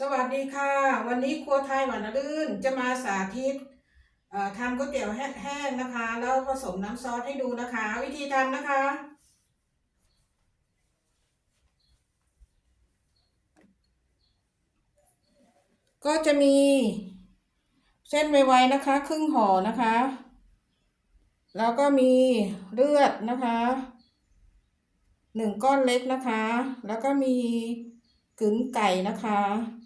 สวัสดีค่ะ วันนี้ครัวไทยหวานลื่นจะมาสาธิตทำก๋วยเตี๋ยวแห้งนะคะ แล้วผสมน้ำซอสให้ดูนะคะ วิธีทำนะคะ ก็จะมีเส้นไวๆนะคะ ครึ่งห่อนะคะ แล้วก็มีเลือดนะคะหนึ่งก้อนเล็กนะคะ แล้วก็มี กึ๋นไก่นะคะ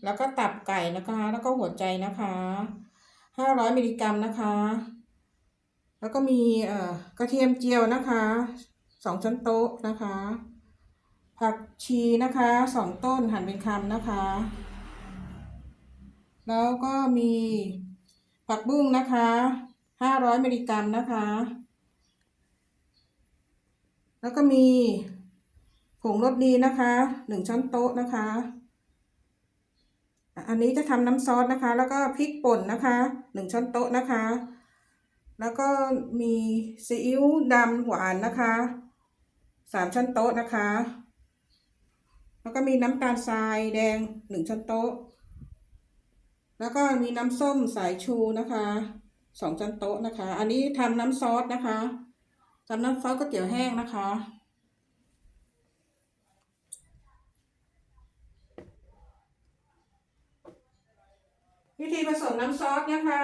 แล้วก็ตับไก่นะคะ แล้วก็หัวใจนะคะห้าร้อยมิลลิกรัมนะคะ แล้วก็มีเอ่อกระเทียมเจียวนะคะสองช้อนโต๊ะนะคะ ผักชีนะคะสองต้นหั่นเป็นคำนะคะ แล้วก็มีผักบุ้งนะคะห้าร้อยมิลลิกรัมนะคะ แล้วก็มี ผงรสดีนะคะหนึ่งช้อนโต๊ะนะคะ อันนี้จะทำน้ำซอสนะคะ แล้วก็พริกป่นนะคะหนึ่งช้อนโต๊ะนะคะ แล้วก็มีซีอิ๊วดำหวานนะคะสามช้อนโต๊ะนะคะ แล้วก็มีน้ำตาลทรายแดงหนึ่งช้อนโต๊ะ แล้วก็มีน้ำส้มสายชูนะคะสองช้อนโต๊ะนะคะ อันนี้ทำน้ำซอสนะคะทำน้ำซอสก๋วยเตี๋ยวแห้งนะคะ วิธีผสมน้ำซอสนะคะ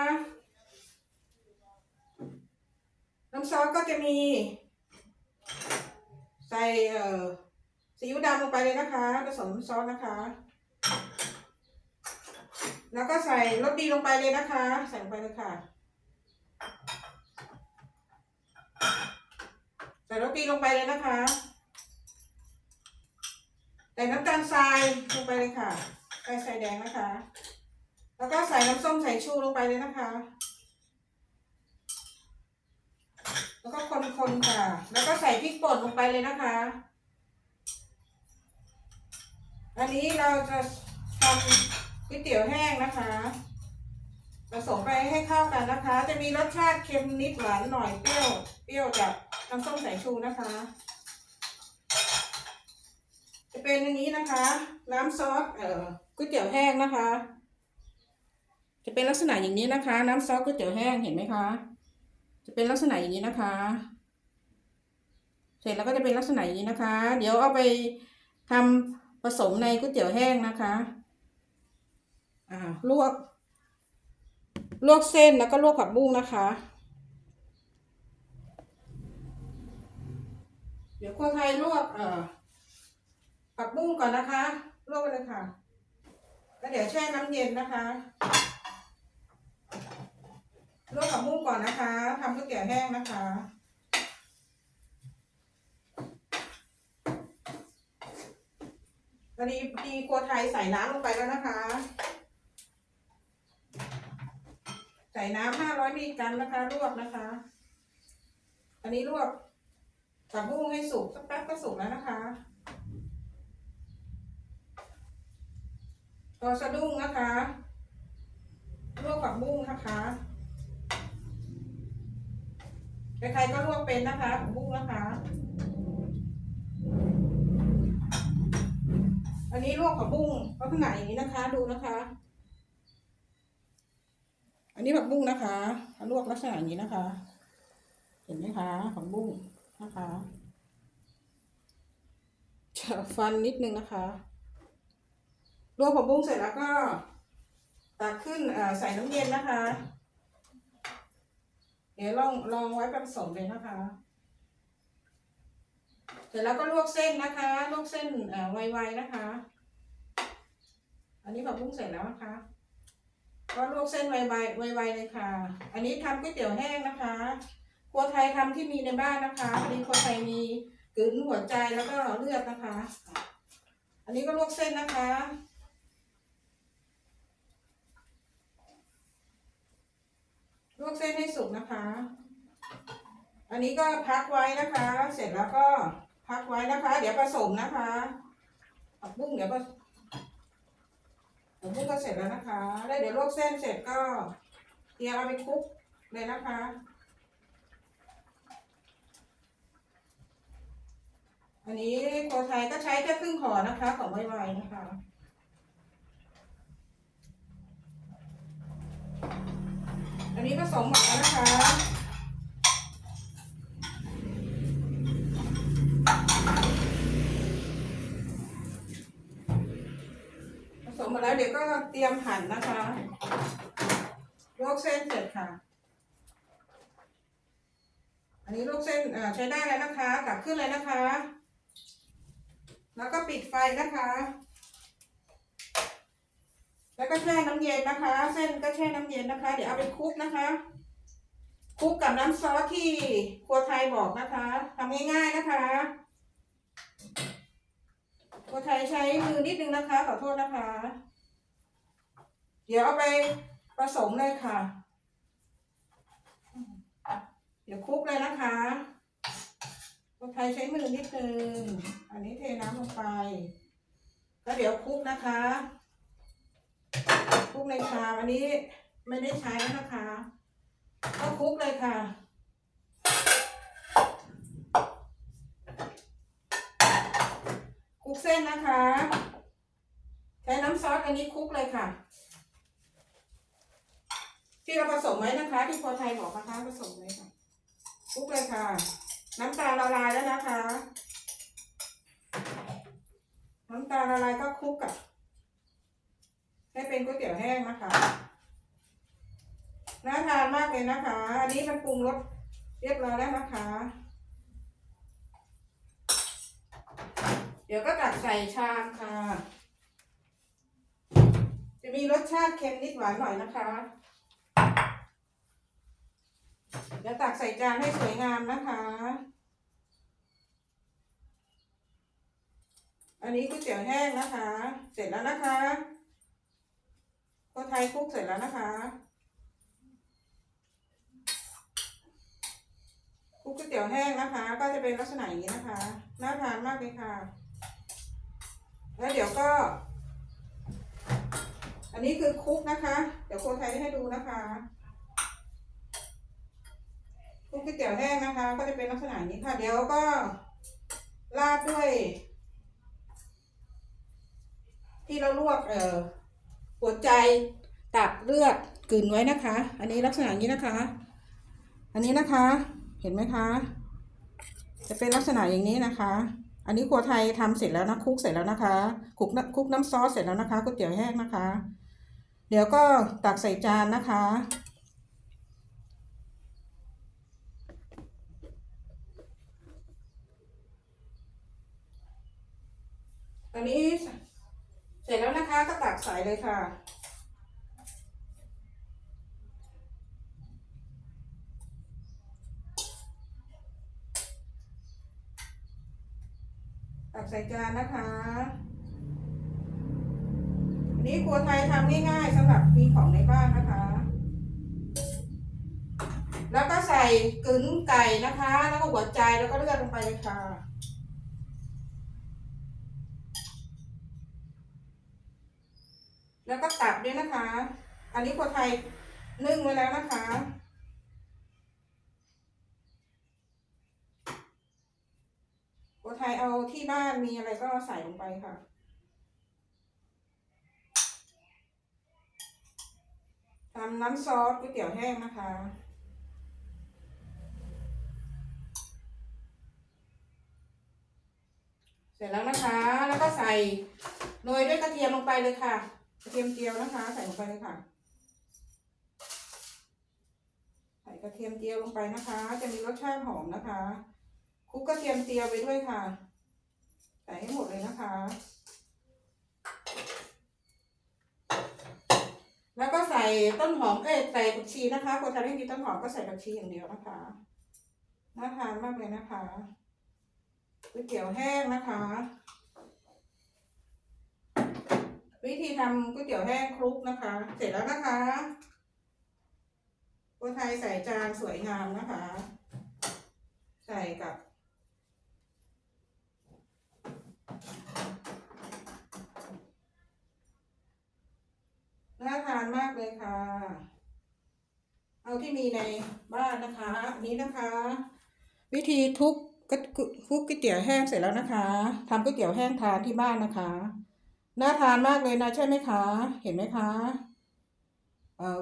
น้ำซอสก็จะมี ใส่เอ่อซีอิ๊วดำลงไปเลยนะคะ ผสมน้ำซอสนะคะ แล้วก็ใส่รสดีลงไปเลยนะคะ ใส่ลงไปเลยค่ะ ใส่รสดีลงไปเลยนะคะใส่น้ำตาลทรายลงไปเลยค่ะใส่ใส่แดงนะคะ แล้วก็ใส่น้ำส้มสายชูลงไปเลยนะคะ แล้วก็คนๆค่ะ แล้วก็ใส่พริกป่นลงไปเลยนะคะ อันนี้เราจะทำก๋วยเตี๋ยวแห้งนะคะ ผสมไปให้เข้ากันนะคะ จะมีรสชาติเค็มนิดหวานหน่อยเปรี้ยว เปรี้ยวจากน้ำส้มสายชูนะคะ จะเป็นอย่างนี้นะคะ น้ำซอสเอ่อก๋วยเตี๋ยวแห้งนะคะ จะเป็นลักษณะอย่างนี้นะคะ น้ำซอสก๋วยเตี๋ยวแห้งเห็นไหมคะ จะเป็นลักษณะอย่างนี้นะคะ เสร็จแล้วก็จะเป็นลักษณะอย่างนี้นะคะ เดี๋ยวเอาไปทำผสมในก๋วยเตี๋ยวแห้งนะคะ อ่าลวก ลวกเส้นแล้วก็ลวกผักบุ้งนะคะ เดี๋ยวครัวไทยลวกเอ่อผักบุ้งก่อนนะคะ ลวกไปเลยค่ะ แล้วเดี๋ยวแช่น้ำเย็นนะคะ ลวกผักบุ้งก่อนนะคะทำก๋วยเตี๋ยวแห้งนะคะ ตอนนี้พี่ครัวไทยใส่น้ำลงไปแล้วนะคะ ใส่น้ำห้าร้อยมิลลิกรัมนะคะ ลวกนะคะ อันนี้ลวกผักบุ้งให้สุกสักแป๊บก็สุกแล้วนะคะพอสะดุ้งนะคะลวกผักบุ้งนะคะ ใครๆก็ลวกเป็นนะคะผักบุ้งนะคะ อันนี้ลวกผักบุ้งลักษณะอย่างนี้นะคะ ดูนะคะ อันนี้ผักบุ้งนะคะลวกลักษณะอย่างนี้นะคะ เห็นไหมคะผักบุ้งนะคะจะฟันนิดนึงนะคะลวกผักบุ้งเสร็จแล้วก็ตักขึ้นใส่น้ำเย็นนะคะ เดี๋ยวลองลองไว้ผสมเลยนะคะ เสร็จแล้วก็ลวกเส้นนะคะ ลวกเส้นเอ่อไวๆนะคะ อันนี้ผักบุ้งเสร็จแล้วนะคะ ก็ลวกเส้นไวๆไวๆเลยค่ะ อันนี้ทำก๋วยเตี๋ยวแห้งนะคะครัวไทยทำที่มีในบ้านนะคะพอดีครัวไทยมีกึ๋นหัวใจแล้วก็เลือดนะคะ อันนี้ก็ลวกเส้นนะคะ วกเส้นให้สุกนะคะ อันนี้ก็พักไว้นะคะ เสร็จแล้วก็พักไว้นะคะ เดี๋ยวผสมนะคะผักบุ้งเดี๋ยวผสผักบุ้งก็เสร็จแล้วนะคะ แล้วเดี๋ยวลวกเส้นเสร็จก็เตรียมเอาไปคลุกเลยนะคะอันนี้โคไทยก็ใช้แค่ครึ่งห่อนะคะ ของไวๆนะคะ นนี้ผสมหมดแล้วนะคะ ผสมหมดแล้วเดี๋ยวก็เตรียมหั่นนะคะลวกเส้นเสร็จค่ะ อันนี้ลวกเส้นใช้ได้แล้วนะคะกลับขึ้นเลยนะคะ แล้วก็ปิดไฟนะคะ แล้วก็แช่น้ำเย็นนะคะ เส้นก็แช่น้ำเย็นนะคะ เดี๋ยวเอาไปคลุกนะคะคลุกกับน้ำซอสที่ครัวไทยบอกนะคะทำง่ายๆนะคะครัวไทยใช้มือนิดนึงนะคะขอโทษนะคะ เดี๋ยวเอาไปผสมเลยค่ะ เดี๋ยวคลุกเลยนะคะคนไทยใช้มือนิดนึงอันนี้เทน้ำลงไป แล้วเดี๋ยวคลุกนะคะ คลุกในชามอันนี้ไม่ได้ใช้แล้วนะคะ ก็คลุกเลยค่ะคลุกเส้นนะคะ ใช้น้ำซอสอันนี้คลุกเลยค่ะ ที่เราผสมไว้นะคะ ที่พอไทยบอกนะคะผสมเลยค่ะคลุกเลยค่ะ น้ำตาลละลายแล้วนะคะ น้ำตาลละลายก็คลุกกับ ให้เป็นก๋วยเตี๋ยวแห้งนะคะน่าทานมากเลยนะคะ อันนี้มันปรุงรสเรียบร้อยแล้วนะคะ เดี๋ยวก็ตักใส่ชามค่ะ จะมีรสชาติเค็มนิดหวานหน่อยนะคะ เดี๋ยวตักใส่จานให้สวยงามนะคะ อันนี้ก๋วยเตี๋ยวแห้งนะคะ เสร็จแล้วนะคะ คนไทยคลุกเสร็จแล้วนะคะคลุกก๋วยเตี๋ยวแห้งนะคะ ก็จะเป็นลักษณะอย่างนี้นะคะ น่าทานมากเลยค่ะ แล้วเดี๋ยวก็ อันนี้คือคลุกนะคะ เดี๋ยวโคไทยให้ดูนะคะคลุกก๋วยเตี๋ยวแห้งนะคะ ก็จะเป็นลักษณะอย่างนี้ค่ะ เดี๋ยวก็ราดด้วย ที่เราลวกเอ่อ หัวใจ ตับเลือดกลืนไว้นะคะ อันนี้ลักษณะอย่างนี้นะคะ อันนี้นะคะ เห็นไหมคะ จะเป็นลักษณะอย่างนี้นะคะ อันนี้ครัวไทยทำเสร็จแล้วนะคุกเสร็จแล้วนะคะคุกน้ำคลุกน้ำซอสเสร็จแล้วนะคะก๋วยเตี๋ยวแห้งนะคะ เดี๋ยวก็ตักใส่จานนะคะตอนนี้ เสร็จแล้วนะคะก็ตักใส่เลยค่ะ ตักใส่จานนะคะอันนี้ครัวไทยทำง่ายๆสำหรับมีของในบ้านนะคะ แล้วก็ใส่กึ๋นไก่นะคะ แล้วก็หัวใจแล้วก็เลือดลงไปเลยค่ะ แล้วก็ตับด้วยนะคะ อันนี้ครัวไทยนึ่งไว้แล้วนะคะครัวไทยเอาที่บ้านมีอะไรก็ใส่ลงไปค่ะทำน้ำซอสก๋วยเตี๋ยวแห้งนะคะเสร็จแล้วนะคะ แล้วก็ใส่โรยด้วยกระเทียมลงไปเลยค่ะกระ เทียมเจียวนะคะ ใส่ลงไปเลยค่ะ ใส่กระเทียมเจียวลงไปนะคะ จะมีรสชาติหอมนะคะคลุกกระเทียมเจียวไปด้วยค่ะ ใส่ให้หมดเลยนะคะ แล้วก็ใส่ต้นหอมเอ้ยใส่ผักชีนะคะคนทำไม่มีต้นหอมก็ใส่ผักชีอย่างเดียวนะคะน่าทานมากเลยนะคะก๋วยเตี๋ยวแห้งนะคะ วิธีทำก๋วยเตี๋ยวแห้งคลุกนะคะ เสร็จแล้วนะคะคนไทยใส่จานสวยงามนะคะ ใส่กับน่าทานมากเลยค่ะ เอาที่มีในบ้านนะคะ อันนี้นะคะ วิธีทุบก็ทุบก๋วยเตี๋ยวแห้งเสร็จแล้วนะคะทำก๋วยเตี๋ยวแห้งทานที่บ้านนะคะ น่าทานมากเลยนะใช่ไหมคะ เห็นไหมคะ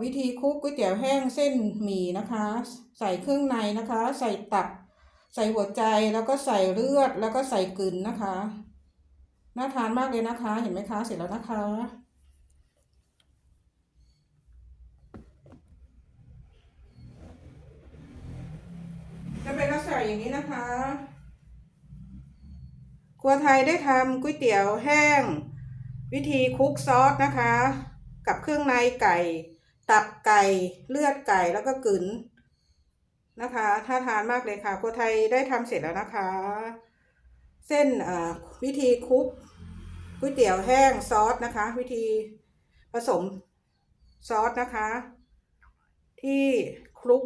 วิธีคลุกก๋วยเตี๋ยวแห้งเส้นหมี่นะคะ ใส่เครื่องในนะคะ ใส่ตับ ใส่หัวใจแล้วก็ใส่เลือดแล้วก็ใส่กลืนนะคะ น่าทานมากเลยนะคะ เห็นไหมคะ เสร็จแล้วนะคะจะเป็นลักษณะอย่างนี้นะคะครัวไทยได้ทำก๋วยเตี๋ยวแห้ง วิธีคลุกซอสนะคะ กับเครื่องในไก่ ตับไก่เลือดไก่แล้วก็กลืนนะคะถ้าทานมากเลยค่ะครัวไทยได้ทำเสร็จแล้วนะคะ เส้นวิธีคลุกก๋วยเตี๋ยวแห้งซอสนะคะ วิธีผสมซอสนะคะ ที่คลุก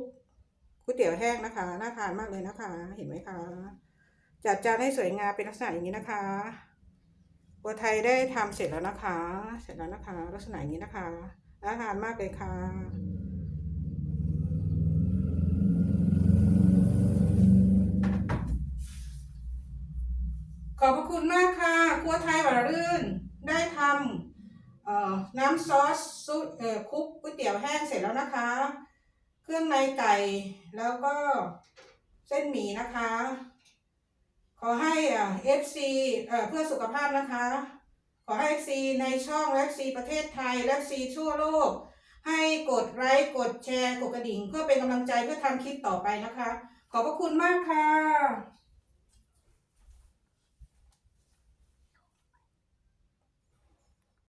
ก๋วยเตี๋ยวแห้งนะคะน่าทานมากเลยนะคะ เห็นไหมคะจัดจานให้สวยงามเป็นลักษณะอย่างนี้นะคะ บัวไทยได้ทำเสร็จแล้วนะคะ เสร็จแล้วนะคะ ลักษณะอย่างนี้นะคะน่าทานมากเลยค่ะขอบพระคุณมากค่ะ ครัวไทยหวานรื่น ได้ทำเอ่อน้ำซอสซุปเอ่อคลุกก๋วยเตี๋ยวแห้งเสร็จแล้วนะคะ เครื่องในไก่ แล้วก็เส้นหมี่นะคะ ขอให้เอฟซีเพื่อสุขภาพนะคะ ขอให้ FC ในช่องเอฟซีประเทศไทยเอฟซีทั่วโลก ให้กดไลค์กดแชร์กดกระดิ่ง เพื่อเป็นกำลังใจเพื่อทำคลิปต่อไปนะคะ ขอบพระคุณมากค่ะ